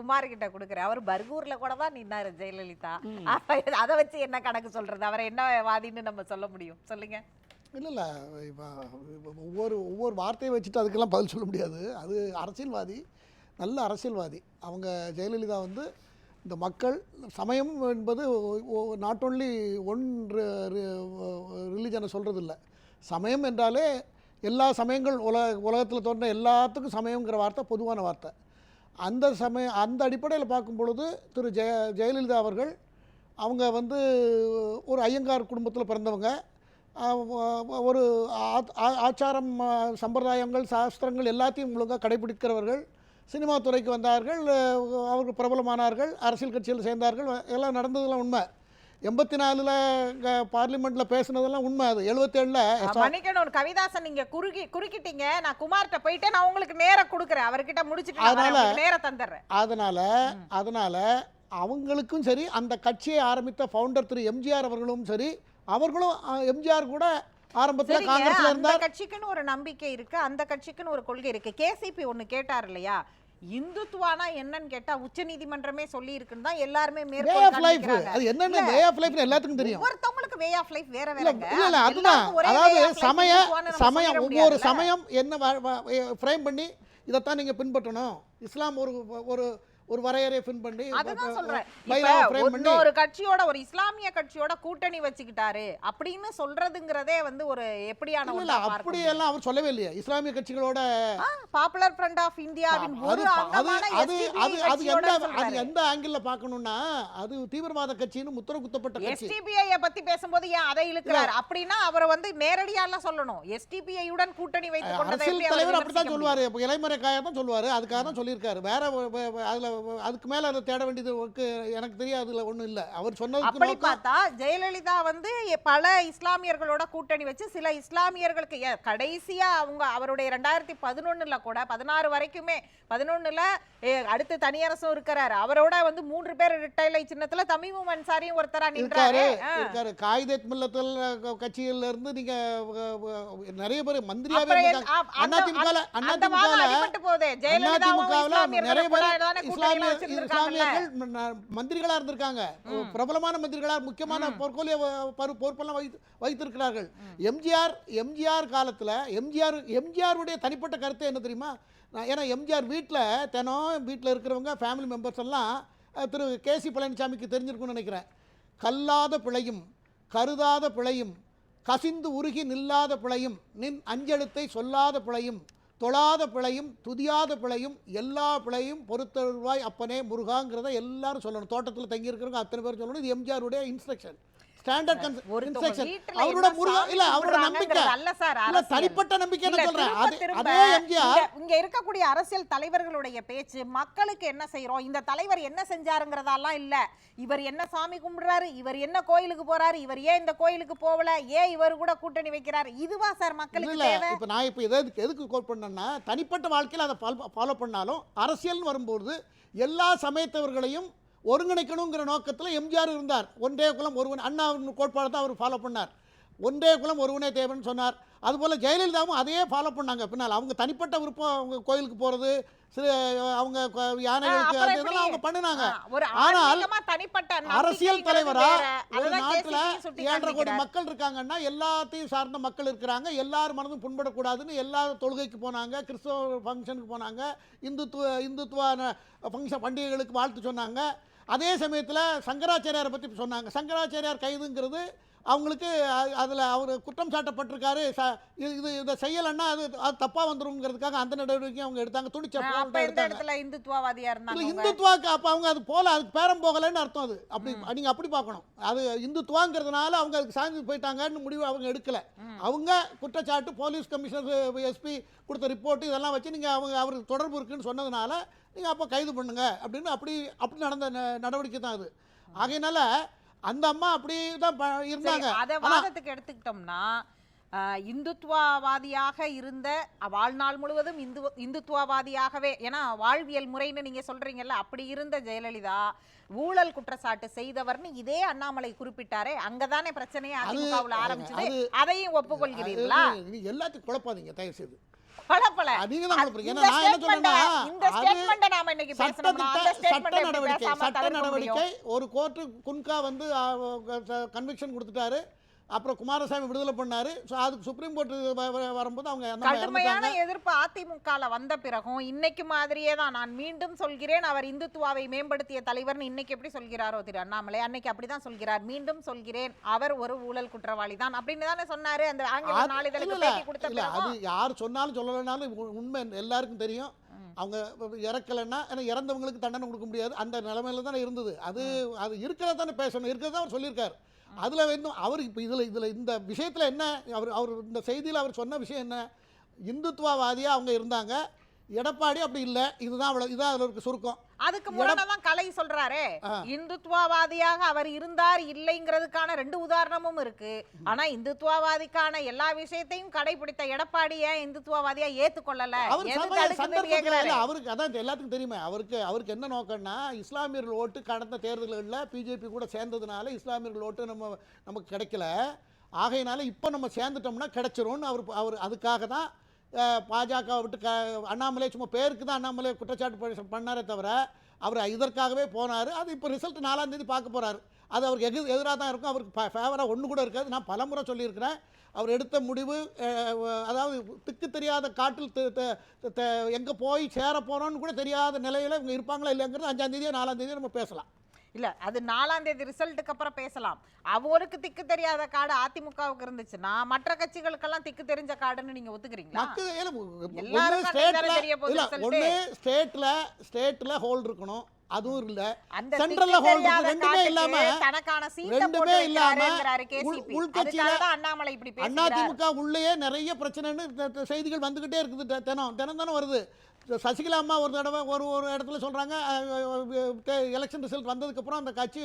குமார் கிட்ட கொடுக்குறேன். அவர் பர்கூர்ல கூட தான் நின்னாரு ஜெயலலிதா. அதை வச்சு என்ன கணக்கு சொல்றது? அவரை என்ன வாதின்னு நம்ம சொல்ல முடியும்? சொல்லுங்க. இல்லை இல்லை. இப்போ ஒவ்வொரு ஒவ்வொரு வார்த்தையை வச்சுட்டு அதுக்கெல்லாம் பதில் சொல்ல முடியாது. அது அரசியல்வாதி நல்ல அரசியல்வாதி. அவங்க ஜெயலலிதா வந்து இந்த மக்கள் சமயம் என்பது நாட் ஓன்லி ஒன் ரிலிஜனை சொல்கிறது இல்லை சமயம் என்றாலே எல்லா சமயங்கள் உலக உலகத்தில் தோன்ற எல்லாத்துக்கும் சமயங்கிற வார்த்தை பொதுவான வார்த்தை. அந்த சமய அந்த அடிப்படையில் பார்க்கும் பொழுது திரு ஜெய ஜெயலலிதா அவர்கள் அவங்க வந்து ஒரு ஐயங்கார் குடும்பத்தில் பிறந்தவங்க. ஒரு ஆ- ஆச்சாரம் சம்பிரதாயங்கள் சாஸ்திரங்கள் எல்லாத்தையும் ஒழுங்காக கடைபிடிக்கிறவர்கள். சினிமா துறைக்கு வந்தார்கள் அவர்கள் பிரபலமானார்கள் அரசியல் கட்சியில் சேர்ந்தார்கள் எல்லாம் நடந்ததெல்லாம் உண்மை. எண்பத்தி நாலில் பார்லிமெண்ட்டில் பேசுனதெல்லாம் உண்மை அது. எழுபத்தேழில் மன்னிக்கணும் கவிதாசன் நீங்க குறுகி குறுக்கிட்டீங்க. நான் குமார்கிட்ட போயிட்டு நான் உங்களுக்கு நேரம் கொடுக்குறேன். அவர்கிட்ட முடிச்சுட்டு. அதனால- நேரம் தந்துடுறேன். அதனால் அதனால் அவங்களுக்கும் சரி அந்த கட்சியை ஆரம்பித்த ஃபவுண்டர் திரு எம்ஜிஆர் அவர்களும் சரி அவர்களும் எம்ஜிஆர் கூட ஆரம்பத்தில் காங்கிரஸில் இருந்தார். கட்சிக்குன்னு ஒரு நம்பிக்கை இருக்கு. அந்த கட்சிக்குன்னு ஒரு கொள்கை இருக்கு. கேசிபி ஒண்ணு கேட்டார் இல்லையா? இந்துத்துவானா என்னன்னு கேட்டா உச்ச நீதிமன்றமே சொல்லி இருக்குன்னு தான் எல்லாருமே வே ஆஃப் லைஃப். அது என்னென்ன வே ஆஃப் லைஃப் எல்லாத்துக்கும் தெரியும். ஒவ்வொருத்தவங்களுக்கு வே ஆஃப் லைஃப் வேற இல்ல இல்ல அதுதான். அதாவது life சமய சமயம் ஒவ்வொரு? சமயம் என்ன ஃப்ரேம் பண்ணி இதைத்தான் நீங்க பின்பற்றணும். இஸ்லாம் ஒரு ஒரு ஒரு வரையறையை பின் பண்ணி அதுதான் சொல்றேன். இன்னொரு கட்சியோட ஒரு இஸ்லாமிய கட்சியோட கூட்டணி வச்சுக்கிட்டாரு அப்படின்னு சொல்றதுங்கிறதே வந்து ஒரு எப்படியான இல்ல அப்படி எல்லாம் அவர் சொல்லவே இல்லையா. இஸ்லாமிய கட்சிகளோட பாப்புலர் ஃப்ரண்ட் ஆஃப் இந்தியாவின் ஒரு அது அது அது எந்த அது. எந்த ஆங்கிள் பார்க்கணும்னா அது தீவிரவாத கட்சின்னு முத்திர குத்தப்பட்ட கட்சி. SDPI பத்தி பேசும்போது ஏன் அதை இழுக்கிறார்? அப்படின்னா அவரை வந்து நேரடியா எல்லாம் சொல்லணும். SDPI உடன் கூட்டணி வைத்துக் கொண்டதை தலைவர் விமர்சிக்க சொல்லுவாரு. இளைமறை காய தான் சொல்லுவாரு. அதுக்காக தான் சொல்லியிருக்காரு. வேற அதுல அதுக்கு மேல அதை தேட வேண்டியது எனக்கு தெரியாதுல ஒண்ணும் இல்ல. அவர் நோக்கம் பார்த்தா ஜெயலலிதா வந்து பல இஸ்லாமியர்களோட கூட்டணி வச்சு சில இஸ்லாமியர்களுக்கு கடைசியா அவங்க அவருடைய ரெண்டாயிரத்தி பதினொன்னுல கூட பதினாறு வரைக்குமே பதினொன்னுல அடுத்து தனியரசும் இருக்கிறாரு. அவரோட வந்து மூன்று பேர் இரட்டைலை சின்னத்துல தமிமும் அன்சாரியும் ஒருத்தரா நின்றாரு. இருக்காரு காகிதத் மில்லத்தில் கட்சியில இருந்து நீங்க நிறைய பேர் மந்திரியாவே அப்புறம் என்- இருந்தாங்க. அ- அந்த- அதிமுகல அந்த வாதம் அடிபட்டு போகுதே. ஜெயலலிதாவும் அதிமுகவில் இஸ்லாமியர்களும் நிறைய பேர் மந்திரிகளா இருந்திருக்காங்க. பிரபலமான மந்திரிகளா முக்கியமான போர்க்கோலிய பொறுப்பெல்லாம் வைத்து வைத்திருக்கிறார்கள். எம்ஜிஆர் எம்ஜிஆர் காலத்துல எம்ஜிஆர் எம்ஜிஆருடைய தனிப்பட்ட கருத்து என்ன தெரியுமா? ஏன்னா எம்ஜிஆர் வீட்டில் தினம் வீட்டில் இருக்கிறவங்க ஃபேமிலி மெம்பர்ஸ் எல்லாம் திரு கேசி பழனிசாமிக்கு தெரிஞ்சிருக்கும்னு நினைக்கிறேன். கல்லாத பிழையும் கருதாத பிழையும் கசிந்து உருகி நில்லாத பிழையும் நின் அஞ்செழுத்தை சொல்லாத பிழையும் தொழாத பிழையும் துதியாத பிழையும் எல்லா பிழையும் பொறுத்தருவாய் அப்பனே முருகாங்கிறத எல்லாரும் சொல்லணும். தோட்டத்தில் தங்கியிருக்கிறவங்க அத்தனை பேர் சொல்லணும். இது எம்ஜிஆருடைய இன்ஸ்ட்ரக்ஷன் ஸ்டாண்டர்ட் ஒருத்தவங்க இன்ஸ்ட்ரக்ஷன் வீட்டுல அவரோட என்ன முருகா சாமி இல்ல அவரோட நம்பிக்கை. கும்பிடுறாங்கங்கிறது அல்ல சார் இல்ல அரசியல். தனிப்பட்ட நம்பிக்கை என்ன சொல்றேன். அது எம்ஜிஆர் இங்க- இருக்கக்கூடிய அரசியல் தலைவர்களுடைய பேச்சு மக்களுக்கு என்ன செய்றோம்? இந்த தலைவர் என்ன செஞ்சாருங்கிறதெல்லாம் இல்ல. இவர் என்ன சாமி கும்பிடுறாரு? இவர் என்ன கோயிலுக்கு போறாரு? இவர் ஏன் இந்த கோயிலுக்கு போகல? ஏன் இவர் கூட கூட்டணி வைக்கிறாரு? இதுவா சார் மக்களுக்கு இல்ல இப்போ நான் இப்போ எதுக்கு எதுக்கு கோட் பண்ணேன்னா தனிப்பட்ட வாழ்க்கையில் அதை ஃபாலோ பண்ணாலும் அரசியல்னு வரும்போது எல்லா சமயத்தவர்களையும் ஒருங்கிணைக்கணுங்கிற நோக்கத்தில் எம்ஜிஆர் இருந்தார் ஒன்றே குலம் ஒருவன் அண்ணா கோட்பாடு தான் அவர் ஃபாலோ பண்ணார் ஒன்றே குலம் ஒருவனே தேவன் சொன்னார் அதுபோல் ஜெயலலிதாவும் அதையே ஃபாலோ பண்ணாங்க பின்னால் அவங்க தனிப்பட்ட விருப்பம் அவங்க கோயிலுக்கு போகிறது சில அவங்க யானைகளுக்கு அது? இதெல்லாம் அவங்க பண்ணினாங்க ஆனால் அரசியல் தலைவரா. ஒரு நாட்டுல ஏழரை கோடி. மக்கள் இருக்காங்கன்னா எல்லாத்தையும் சார்ந்த மக்கள் இருக்கிறாங்க எல்லார் மனதும் புண்படக்கூடாதுன்னு எல்லா தொழுகைக்கு போனாங்க கிறிஸ்தவ ஃபங்க்ஷனுக்கு போனாங்க இந்துத்துவ இந்துத்துவ ஃபங்க்ஷன் பண்டிகைகளுக்கு வாழ்த்து சொன்னாங்க அதே சமயத்தில் சங்கராச்சாரியாரை பற்றி சொன்னாங்க. சங்கராச்சாரியார் கைதுங்கிறது அவங்களுக்கு அதில் அவர் குற்றம் சாட்டப்பட்டிருக்காரு. ச இது இது இதை செய்யலைன்னா அது அது தப்பாக வந்துருங்கிறதுக்காக அந்த நடவடிக்கையும் அவங்க எடுத்தாங்க. துணிச்ச ஆ, அப்ப போராட்டம் எந்த எடுத்தாங்க. இடத்துல இந்துத்துவவாதியா இருந்தாங்க? இந்துத்துவாக்கு அப்போ அவங்க அது போல அதுக்கு பேரம் போகலைன்னு அர்த்தம் அது. அப்படி நீங்கள் அப்படி பார்க்கணும். அது இந்துத்துவாங்கிறதுனால அவங்க அதுக்கு சாய்ந்து போயிட்டாங்கன்னு முடிவு அவங்க எடுக்கல. அவங்க குற்றச்சாட்டு போலீஸ் கமிஷனர் எஸ்பி கொடுத்த ரிப்போர்ட் இதெல்லாம் வச்சு நீங்கள் அவங்க அவருக்கு தொடர்பு இருக்குன்னு சொன்னதுனால நீங்கள் அப்போ கைது பண்ணுங்க அப்படின்னு அப்படி அப்படி நடந்த நடவடிக்கை தான் அது. ஆகையினால அந்த அம்மா அப்படி தான் ப- இருந்தாங்க. அத வாதத்துக்கு எடுத்துக்கிட்டோம்னா இந்துத்துவவாதியாக இருந்த வாழ்நாள் முழுவதும் இந்து இந்துத்துவவாதியாகவே ஏன்னா வாழ்வியல் முறைன்னு நீங்க சொல்றீங்கல்ல அப்படி இருந்த ஜெயலலிதா ஊழல் குற்றச்சாட்டு செய்தவர்னு இதே அண்ணாமலை குறிப்பிட்டாரே அங்கதானே பிரச்சனையே அதிமுகவுல ஆரம்பிச்சது. அது- அதையும் ஒப்புக்கொள்கிறீர்களா? எல்லாத்தையும் குழப்பாதீங்க தயவு செய்து பல. நீங்க தான் ஏன்னா நான் என்ன சொல்றேன்னா இந்த அது ஸ்டேட்மெண்ட்டை நாம இன்னைக்கு பேசணும்னா அந்த சட்டத்திட்ட சட்ட நடவடிக்கை சட்ட ஒரு கோர்ட்டு குன்கா வந்து கன்விக்ஷன் கொடுத்துட்டாரு. அப்புறம் குமாரசாமி விடுதலை பண்ணாரு. ஸோ அதுக்கு சுப்ரீம் கோர்ட் வரும்போது அவங்க கடுமையான. எதிர்ப்பு அதிமுகல வந்த பிறகும் இன்னைக்கு மாதிரியே தான் நான் மீண்டும் சொல்கிறேன். அவர் இந்துத்துவாவை மேம்படுத்திய தலைவர்னு இன்னைக்கு எப்படி சொல்கிறாரோ திரு அண்ணாமலை அன்னைக்கு அப்படிதான் சொல்கிறார். மீண்டும் சொல்கிறேன். அவர் ஒரு ஊழல் குற்றவாளி தான் அப்படின்னு தானே சொன்னாரு. அந்த ஆங்கில நாளிதழுக்கு கொடுத்த அது யார் சொன்னாலும் சொல்லலைனாலும் உண்மை எல்லாருக்கும் தெரியும். அவங்க இறக்கலைன்னா ஏன்னா இறந்தவங்களுக்கு தண்டனை கொடுக்க முடியாது. அந்த நிலைமையில தானே இருந்தது. அது அது இருக்கிறத தானே பேசணும். இருக்கிறத அவர் சொல்லியிருக்காரு. அதில் வந்து அவர் இப்போ இதில் இதில் இந்த விஷயத்தில் என்ன அவர் அவர் இந்த செய்தியில் அவர் சொன்ன விஷயம் என்ன? இந்துத்துவவாதியாக அவங்க இருந்தாங்க. எடப்பாடி அப்படி இல்லை. இதுதான் அவ்வளோ இதுதான் அதில் இருக்க சுருக்கம். அதுக்கு முரணதான் கலை சொல்றாரே. இந்துத்துவவாதியாக அவர் இருந்தார் இல்லைங்கிறதுக்கான ரெண்டு உதாரணமும் இருக்கு. ஆனா இந்துத்துவவாதிக்கான எல்லா விஷயத்தையும் கடைபிடித்த எடப்பாடி ஏன் இந்துத்துவவாதியா ஏத்துக்கொள்ளல. அவருக்கு அதான் எல்லாத்துக்கும் தெரியுமே. அவருக்கு அவருக்கு என்ன நோக்கம்னா இஸ்லாமியர்கள் ஓட்டு கடந்த தேர்தல்களில் பிஜேபி கூட சேர்ந்ததுனால இஸ்லாமியர்கள் ஓட்டு நம்ம நமக்கு கிடைக்கல. ஆகையினால இப்போ நம்ம சேர்ந்துட்டோம்னா கிடைச்சிரும்னு அவர் அவர் அதுக்காக தான் பாஜக விட்டு க அண்ணாமலை சும்மா பேருக்கு தான் அண்ணாமலை குற்றச்சாட்டு பண்ணாரே தவிர அவர் இதற்காகவே போனார். அது இப்போ ரிசல்ட் நாலாம் தேதி பார்க்க போகிறார் அது அவருக்கு எது எதிராக தான் இருக்கும். அவருக்கு ஃபேவராக ஒன்று கூட இருக்காது. நான் பலமுறை சொல்லியிருக்கிறேன். அவர் எடுத்த முடிவு அதாவது திக்கு தெரியாத காட்டில் எங்கே போய் சேர போகிறோன்னு கூட தெரியாத நிலையில் இவங்க இருப்பாங்களா இல்லைங்கிறது அஞ்சாந்தேதியோ நாலாந்தேதியோ நம்ம பேசலாம். இல்ல அது நாலாம் தேதி ரிசல்ட்டுக்கு அப்புறம் பேசலாம். அவருக்கு திக்கு தெரியாத காடு அதிமுகவுக்கு இருந்துச்சுன்னா மற்ற கட்சிகளுக்கெல்லாம் திக்கு தெரிஞ்ச காடுன்னு நீங்க ஒத்துக்கிறீங்களா? அன்னைக்கு தெரிய போகுது ஸ்டேட்ல ஸ்டேட்ல ஹோல்ட் இருக்கணும். அதுவும் இல்ல சென்ட்ரல்ல தெரியாத ரெண்டுமே இல்லாம தனக்கான ரெண்டுமே இல்லாம. உள்கட்சியில அண்ணாமலை இப்படி பேசுகிறார். அதிமுக உள்ளேயே நிறைய பிரச்சனைன்னு செய்திகள் வந்துக்கிட்டே இருக்குது. தினம் தினம் தானே வருது. சசிகலா அம்மா ஒரு தடவை ஒரு ஒரு இடத்துல சொல்கிறாங்க எலெக்ஷன் ரிசல்ட் வந்ததுக்கப்புறம் அந்த கட்சி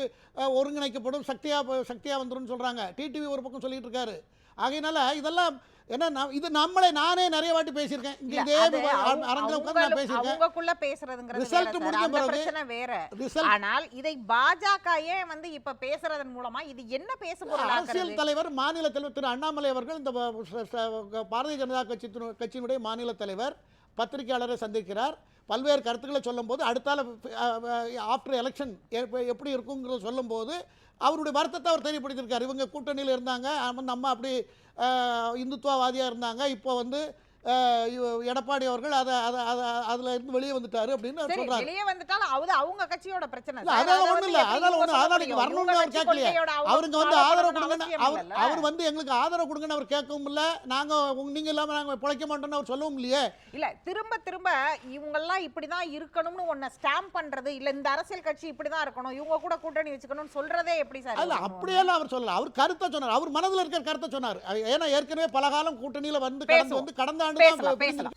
ஒருங்கிணைக்கப்படும் சக்தியாக சக்தியாக வந்துரும்னு சொல்கிறாங்க டிடிவி ஒரு பக்கம் சொல்லிட்டு இருக்காரு. ஆகையினால இதெல்லாம் நான் இது நம்மளே நானே நிறைய வாட்டி பேசியிருக்கேன். இங்கே இதே அரங்கில் உட்காந்து நான் பேசியிருக்கேன். அவங்களுக்குள்ள பேசுறதுங்கிறது சார். முடிஞ்ச பிறகு பிரச்சனை வேற. ரிசல்ட் ஆனால் இதை பாஜக ஏன் வந்து இப்ப பேசுறதன் மூலமா இது என்ன பேச அரசியல் தலைவர் மாநில தலைவர் திரு அண்ணாமலை அவர்கள் இந்த பாரதிய ஜனதா கட்சி கட்சியினுடைய மாநில தலைவர் பத்திரிகையாளரை சந்திக்கிறார். பல்வேறு கருத்துக்களை சொல்லும்போது அடுத்தால ஆஃப்டர் எலெக்ஷன் எப்படி இருக்குங்கிறத சொல்லும்போது அவருடைய வருத்தத்தை அவர் தெரியப்படுத்தியிருக்கார். இவங்க கூட்டணியில் இருந்தாங்க. நம்ம அப்படி இந்துத்துவவாதியாக இருந்தாங்க. இப்போ வந்து எடப்பாடி அவர்கள் அதை அதை அதை அதில் இருந்து வெளியே வந்துட்டாரு அப்படின்னு சொல்றாரு வெளியே வந்துட்டாலும் அது அவங்க கட்சியோட பிரச்சனை இல்ல. அதனால வந்து இல்ல. அதனால இவங்க சொல்ல அதனால நீங்க முடியும்? வரணும்னு இவங்க அவர் கேட்கலையே. அவருக்கு வந்து ஆதரவு கொடுங்கன்னு அவர் வந்து எங்களுக்கு ஆதரவு கொடுங்கன்னு அவர் கேட்கவும் இல்ல நாங்க நீங்க இல்லாம நாங்க பிழைக்க மாட்டோம்னு அவர் சொல்லவும் இல்லையே இல்ல திரும்ப திரும்ப இவங்கெல்லாம் இப்படிதான் இருக்கணும்னு ஒன்ன ஸ்டாம்ப் பண்றது இல்ல இந்த அரசியல் கட்சி இப்படிதான் இருக்கணும் இவங்க கூட கூட்டணி வச்சுக்கணும்னு சொல்றதே எப்படி சார் இருக்கணும்? அப்படியெல்லாம் அவர் சொல்லல அவர் கருத்தை சொன்னார் அவர் மனதுல இருக்கிற கருத்தை சொன்னார் ஏன்னா ஏற்கனவே பல காலம் கூட்டணியில வந்து கடந்து. வந்து கடந்த பேசலாம் பேசலாம்.